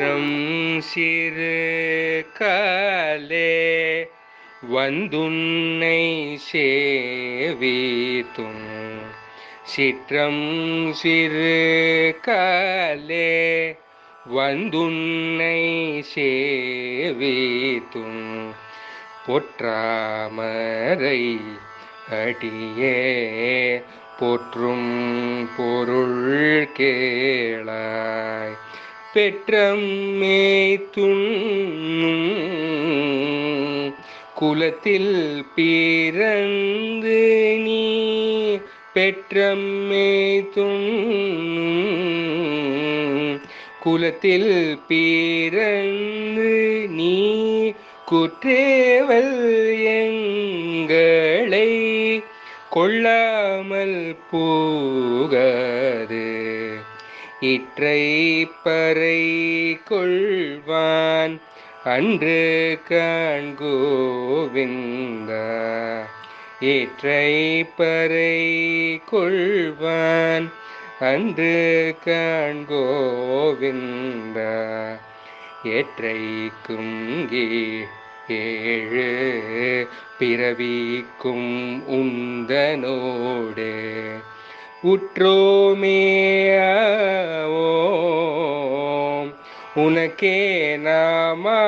மாற்றம் சிறு கலே வந்துன்னை சேவித்தும். சிற்றம் சிறு கலே வந்துன்னை சேவித்தும். பொற்றாமரை அடியே போற்றும் பொருள் கேளாய். பெற்றம்மே துண்ணும் குலத்தில் பிறந்து நீ பெற்றம்மே துண்ணும் குலத்தில் பிறந்து நீ குற்றேவல் எங்களை கொள்ளாமல் போக இற்றை பறை கொள்வான் அன்று காண்கோவிந்த. இற்றை பறை கொள்வான் அன்று காண்கோவிந்த. ஏற்றைக்கும் ஏழு பிறவிக்கும் உந்தனோடு உற்றோமேவோம் உனக்கே நாமாட்செய்வோம்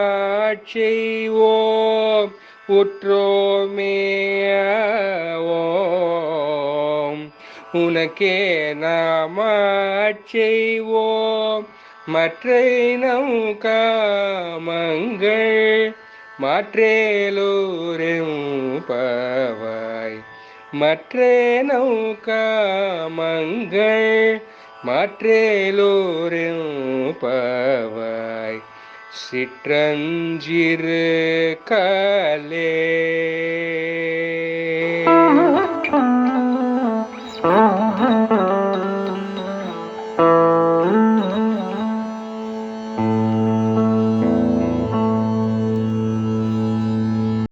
உற்றோமேவோம் உனக்கே நாமாட்செய்வோம் மற்றை நம் காமங்கள் மாற்றேலூரும் பவர் மற்றே நௌகாமங்கள் மாற்றேலூரும் பவாய் சிற்றஞ்சிறு காலே.